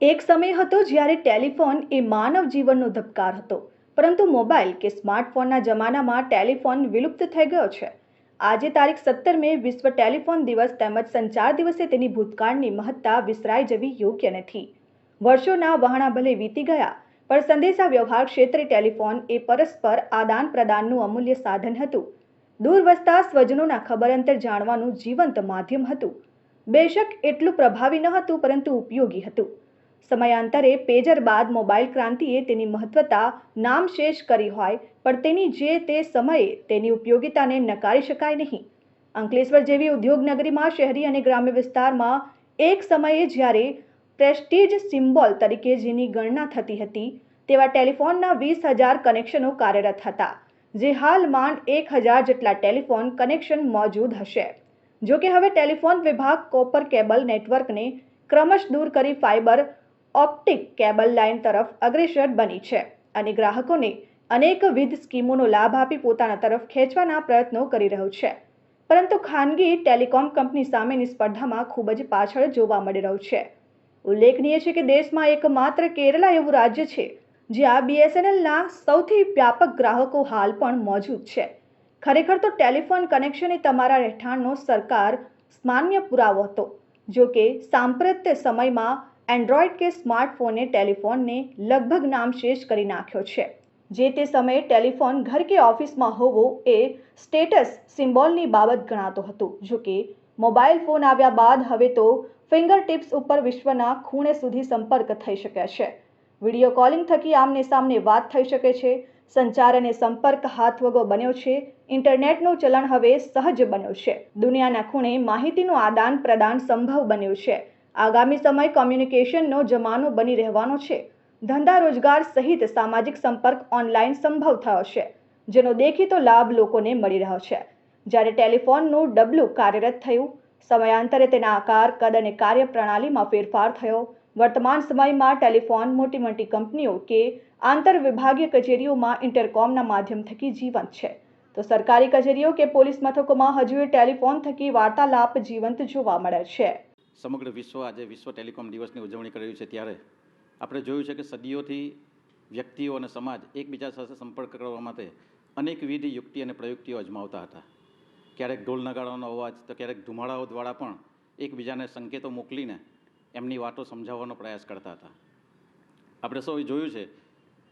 એક સમય હતો જ્યારે ટેલિફોન એ માનવ જીવનનો ધબકાર હતો, પરંતુ મોબાઈલ કે સ્માર્ટફોનના જમાનામાં ટેલિફોન વિલુપ્ત થઈ ગયો છે. આજે તારીખ સત્તર મે વિશ્વ ટેલિફોન દિવસ તેમજ સંચાર દિવસે તેની ભૂતકાળની મહત્તા વિસરાઈ જવી યોગ્ય નથી. વર્ષોના વહાણા ભલે વીતી ગયા, પણ સંદેશા વ્યવહાર ક્ષેત્રે ટેલિફોન એ પરસ્પર આદાન પ્રદાનનું અમૂલ્ય સાધન હતું. દૂર વસતા સ્વજનોના ખબર અંતર જાણવાનું જીવંત માધ્યમ હતું. બેશક એટલું પ્રભાવી ન હતું, પરંતુ ઉપયોગી હતું. સમયાંતરે પેજર બાદ મોબાઈલ ક્રાંતિએ તેની મહત્વતા નામશેષ કરી હોય, પણ તેની જે તે સમયે તેની ઉપયોગિતાને નકારી શકાય નહીં. અંકલેશ્વર જેવી ઉદ્યોગનગરીમાં શહેરી અને ગ્રામ્ય વિસ્તારમાં એક સમયે જ્યારે પ્રેસ્ટીજ સિમ્બોલ તરીકે જેની ગણના થતી હતી, તેવા ટેલિફોનના વીસ હજાર કનેક્શનો કાર્યરત હતા, જે હાલ માંડ એક હજાર જેટલા ટેલિફોન કનેક્શન મોજૂદ હશે. જો કે હવે ટેલિફોન વિભાગ કોપર કેબલ નેટવર્કને ક્રમશ દૂર કરી ફાઇબર ઓપ્ટિક કેબલ લાઇન તરફ અગ્રેસર બની છે અને ગ્રાહકોને અનેકવિધ સ્કીમોનો લાભ આપી પોતાના તરફ ખેંચવાના પ્રયત્નો કરી રહ્યું છે. પરંતુ ખાનગી ટેલિકોમ કંપની સામેની સ્પર્ધામાં ખૂબ જ પાછળ જોવા મળી રહ્યું છે. ઉલ્લેખનીય છે કે દેશમાં એકમાત્ર કેરલા એવું રાજ્ય છે, જ્યાં બીએસએનએલના સૌથી વ્યાપક ગ્રાહકો હાલ પણ મોજૂદ છે. ખરેખર તો ટેલિફોન કનેક્શન એ તમારા રહેઠાણનો સરકાર માન્ય પુરાવો હતો જો કે સાંપ્રત્ય સમયમાં એન્ડ્રોઈડ કે સ્માર્ટફોને ટેલિફોનને લગભગ નામશેષ કરી નાખ્યો છે. જે તે સમયે ટેલિફોન ઘર કે ઓફિસમાં હોવો એ સ્ટેટસ સિમ્બોલની બાબત ગણાતો હતો. જો કે મોબાઈલ ફોન આવ્યા બાદ હવે તો ફિંગર ટિપ્સ ઉપર વિશ્વના ખૂણે સુધી સંપર્ક થઈ શકે છે. વીડિયો કોલિંગ થકી આમને સામને વાત થઈ શકે છે. સંચાર અને સંપર્ક હાથવગો બન્યો છે. ઇન્ટરનેટનું ચલણ હવે સહજ બન્યું છે. દુનિયાના ખૂણે માહિતીનું આદાન પ્રદાન સંભવ બન્યું છે. આગામી સમય કોમ્યુનિકેશનનો જમાનો બની રહેવાનો છે. ધંધા રોજગાર સહિત સામાજિક સંપર્ક ઓનલાઈન સંભવ થયો છે, જેનો દેખીતો લાભ લોકોને મળી રહ્યો છે. જ્યારે ટેલિફોનનું ડબલું કાર્યરત થયું, સમયાંતરે તેના આકાર, કદ અને કાર્યપ્રણાલીમાં ફેરફાર થયો. વર્તમાન સમયમાં ટેલિફોન મોટી મોટી કંપનીઓ કે આંતર વિભાગીય કચેરીઓમાં ઇન્ટરકોમના માધ્યમ થકી જીવંત છે. તો સરકારી કચેરીઓ કે પોલીસ મથકોમાં હજુ ટેલિફોન થકી વાર્તાલાપ જીવંત જોવા મળે છે. સમગ્ર વિશ્વ આજે વિશ્વ ટેલિકોમ દિવસની ઉજવણી કરી રહ્યું છે ત્યારે આપણે જોયું છે કે સદીઓથી વ્યક્તિઓ અને સમાજ એકબીજા સાથે સંપર્ક કરવા માટે અનેકવિધ યુક્તિ અને પ્રયુક્તિઓ અજમાવતા હતા. ક્યારેક ઢોલ નગાડાનો અવાજ, તો ક્યારેક ધુમાડાઓ દ્વારા પણ એકબીજાને સંકેતો મોકલીને એમની વાતો સમજાવવાનો પ્રયાસ કરતા હતા. આપણે સૌએ જોયું છે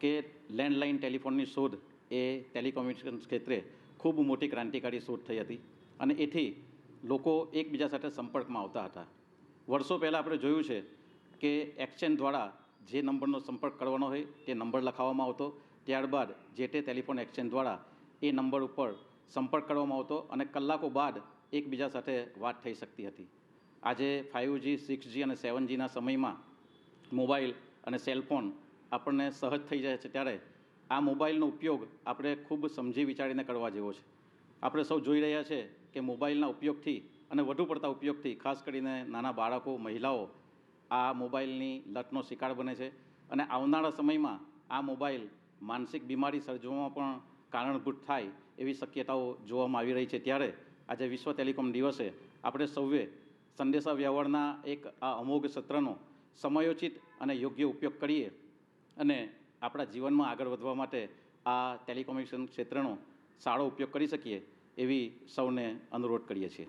કે લેન્ડલાઇન ટેલિફોનની શોધ એ ટેલિકોમ્યુનિકેશન ક્ષેત્રે ખૂબ મોટી ક્રાંતિકારી શોધ થઈ હતી અને એથી લોકો એકબીજા સાથે સંપર્કમાં આવતા હતા. વર્ષો પહેલાં આપણે જોયું છે કે એક્સચેન્જ દ્વારા જે નંબરનો સંપર્ક કરવાનો હોય તે નંબર લખાવવામાં આવતો. ત્યારબાદ જે તે ટેલિફોન એક્સચેન્જ દ્વારા એ નંબર ઉપર સંપર્ક કરવામાં આવતો અને કલાકો બાદ એકબીજા સાથે વાત થઈ શકતી હતી. આજે ફાઇવ જી સિક્સ જી અને સેવન જીના સમયમાં મોબાઈલ અને સેલફોન આપણને સહજ થઈ જાય છે ત્યારે આ મોબાઈલનો ઉપયોગ આપણે ખૂબ સમજી વિચારીને કરવા જેવો છે. આપણે સૌ જોઈ રહ્યા છે કે મોબાઈલના ઉપયોગથી અને વધુ પડતા ઉપયોગથી ખાસ કરીને નાના બાળકો, મહિલાઓ આ મોબાઈલની લતનો શિકાર બને છે અને આવનારા સમયમાં આ મોબાઈલ માનસિક બીમારી સર્જવામાં પણ કારણભૂત થાય એવી શક્યતાઓ જોવામાં આવી રહી છે. ત્યારે આજે વિશ્વ ટેલિકોમ દિવસે આપણે સૌએ સંદેશા વ્યવહારના એક આ અમોઘ સત્રનો સમયોચિત અને યોગ્ય ઉપયોગ કરીએ અને આપણા જીવનમાં આગળ વધવા માટે આ ટેલિકોમ્યુનિકેશન ક્ષેત્રનો સારો ઉપયોગ કરી શકીએ એવી સૌને અનુરોધ કરીએ છીએ.